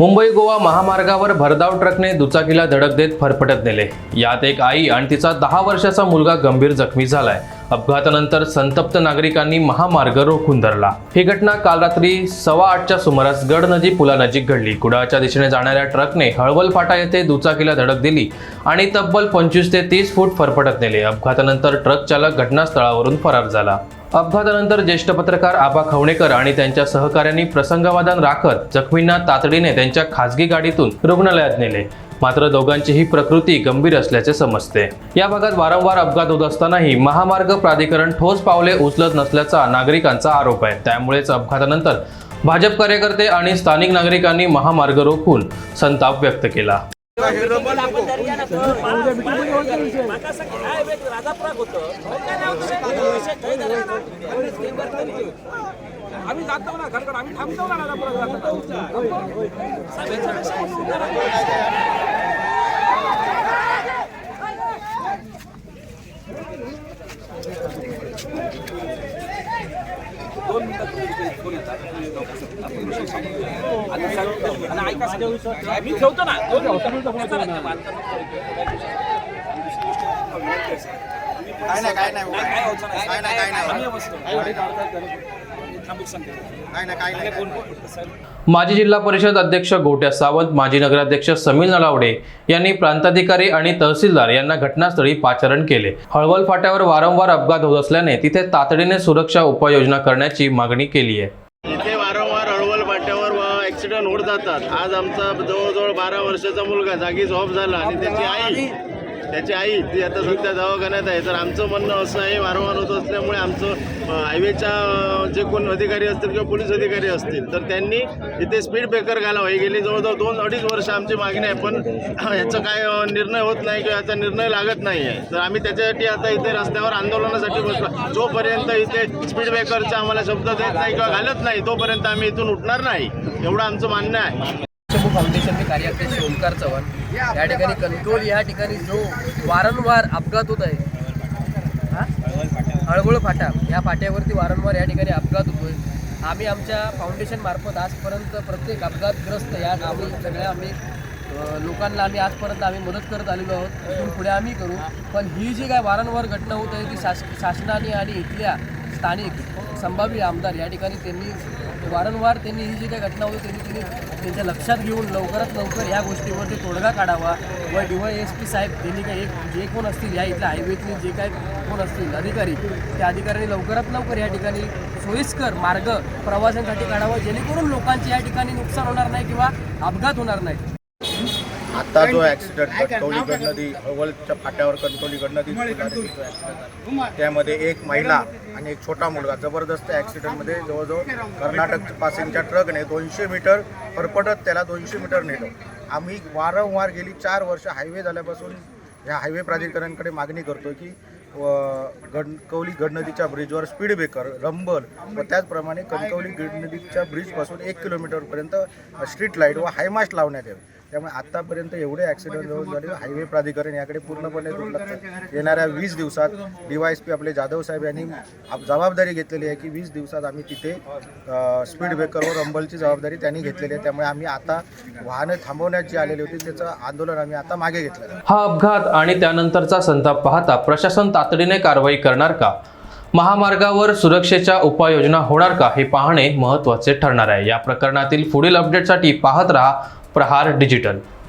मुंबई गोवा महामार्गावर भरधाव ट्रकने दुचाकीला धडक देत फरफटत नेले. यात एक आई आणि तिचा दहा वर्षाचा मुलगा गंभीर जखमी झालाय. अपघातानंतर संतप्त नागरिकांनी महामार्ग रोखून धरला. ही घटना काल रात्री सव्वा आठच्या सुमारास गड नदी पुलानजीक घडली. कुडाळच्या दिशेने जाणाऱ्या ट्रकने हळवल फाटा येथे दुचाकीला धडक दिली आणि तब्बल पंचवीस ते तीस फूट फरफटत नेले. अपघातानंतर ट्रक चालक घटनास्थळावरून फरार झाला. अपघातानंतर ज्येष्ठ पत्रकार आबा खवणेकर आणि त्यांच्या सहकाऱ्यांनी प्रसंगावादन राखत जखमींना तातडीने त्यांच्या खासगी गाडीतून रुग्णालयात नेले. मात्र दोघांचीही प्रकृती गंभीर असल्याचे समजते. या भागात वारंवार अपघात होत असतानाही महामार्ग प्राधिकरण ठोस पावले उचलत नसल्याचा नागरिकांचा आरोप आहे. त्यामुळेच अपघातानंतर भाजप कार्यकर्ते आणि स्थानिक नागरिकांनी महामार्ग रोखून संताप व्यक्त केला. आम्ही जातो ना खडखड आम्ही थांबतो ना दोन मिनिटात. आणि ऐका सर, मी ठेवतो ना. दोन मिनिटं. काय नाही काय नाही काय. काय माजी जिल्हा परिषद अध्यक्ष गोट्या सावंत माजी नगराध्यक्ष समीर नलावडे यांनी प्रांताधिकारी आणि तहसीलदार यांना घटनास्थळी पाचारण केले. हळवल फाट्यावर वारंवार अपघात होत असल्याने तिथे तातडीने सुरक्षा उपाययोजना करण्याची मागणी केली आहे. इथे वारंवार हळवल फाट्यावर ऍक्सिडेंट होत जातात. आज आमचा जवळजवळ बारा वर्षाचा मुलगा जागीच ऑफ झाला आणि त्याची आई त्याची आई ती आता सध्या दवाखान्यात आहे. तर आमचं म्हणणं असं आहे वारंवार होत असल्यामुळे आमचं हायवेच्या जे कोण अधिकारी असतील किंवा पोलीस अधिकारी असतील तर त्यांनी इथे स्पीड ब्रेकर घालावा. ही गेली जवळजवळ दोन अडीच वर्ष आमची मागणी आहे पण याचा काय निर्णय होत नाही किंवा याचा निर्णय लागत नाही आहे. तर आम्ही त्याच्यासाठी आता इथे रस्त्यावर आंदोलनासाठी बसलो. जोपर्यंत इथे स्पीड ब्रेकरचा आम्हाला शब्द देत नाही किंवा घालत नाही तोपर्यंत आम्ही इथून उठणार नाही. एवढं आमचं मान्य आहे. फाउंडेशनचे कार्याध्यक्ष ओमकार चव्हाण. या ठिकाणी कंट्रोल या ठिकाणी जो वारंवार अपघात होत आहे हा? हळवळ फाटा. या फाट्यावरती वारंवार या ठिकाणी अपघात होतोय. आम्ही आमच्या फाउंडेशन मार्फत आजपर्यंत प्रत्येक अपघातग्रस्त या आम्ही सगळ्या आम्ही लोकांना आम्ही आजपर्यंत आम्ही मदत करत आलेलो आहोत. इथून पुढे आम्ही करू. पण ही जी काय वारंवार घटना होत आहे ती शास शासनाने आणि इथल्या स्थानिक संभाव्य आमदार या ठिकाणी त्यांनी वारंवार त्यांनी ही जी काही घटना होती त्यांनी त्यांनी त्यांच्या लक्षात घेऊन लवकरात लवकर या गोष्टीवरती तोडगा काढावा व डी वाय एस पी साहेब त्यांनी काही एक जे कोण असतील या इथल्या हायवेतले जे काय कोण असतील अधिकारी त्या अधिकाऱ्यांनी लवकरात लवकर या ठिकाणी सोयीस्कर मार्ग प्रवाशांसाठी काढावा जेणेकरून लोकांचे या ठिकाणी नुकसान होणार नाही किंवा अपघात होणार नाही. आता जो ऍक्सिडेंट कणकवली गडनदी अव्वलच्या फाट्यावर कणकवली गडनदी जो ऍक्सिडेंट झाला, त्यामध्ये एक महिला आणि एक छोटा मुलगा जबरदस्त ऍक्सिडेंटमध्ये जवळजवळ कर्नाटक पासिंगच्या ट्रकने दोनशे मीटर फरफटत त्याला दोनशे मीटर नेलं. आम्ही वारंवार गेली चार वर्ष हायवे झाल्यापासून ह्या हायवे प्राधिकरणाकडे मागणी करतो की गणकवली गडनदीच्या ब्रिजवर स्पीड ब्रेकर रंबल व त्याचप्रमाणे कणकवली गडनदीच्या ब्रिजपासून एक किलोमीटरपर्यंत स्ट्रीट लाइट व हायमास्ट लावण्यात यावे. त्यामुळे आतापर्यंत एवढे ॲक्सिडेंट झाले हायवे प्राधिकरण याकडे पूर्णपणे दुर्लक्ष. येणाऱ्या वीस दिवसात डी वाय एस पी आपले जाधव साहेब यांनी जबाबदारी घेतलेली आहे की वीस दिवसात आम्ही तिथे स्पीड ब्रेकरवर रंबलची जबाबदारी त्यांनी घेतलेली आहे. त्यामुळे आम्ही आता वाहनं थांबवण्यात जी आलेली होती त्याचं आंदोलन आम्ही आता मागे घेतलेलं आहे. हा अपघात आणि त्यानंतरचा संताप पाहता प्रशासन तातडीने कारवाई करणार का? महामार्गावर सुरक्षेच्या उपाययोजना होणार का? हे पाहणे महत्त्वाचे ठरणार आहे. या प्रकरणातील पुढील अपडेटसाठी पाहत रहा प्रहार डिजिटल.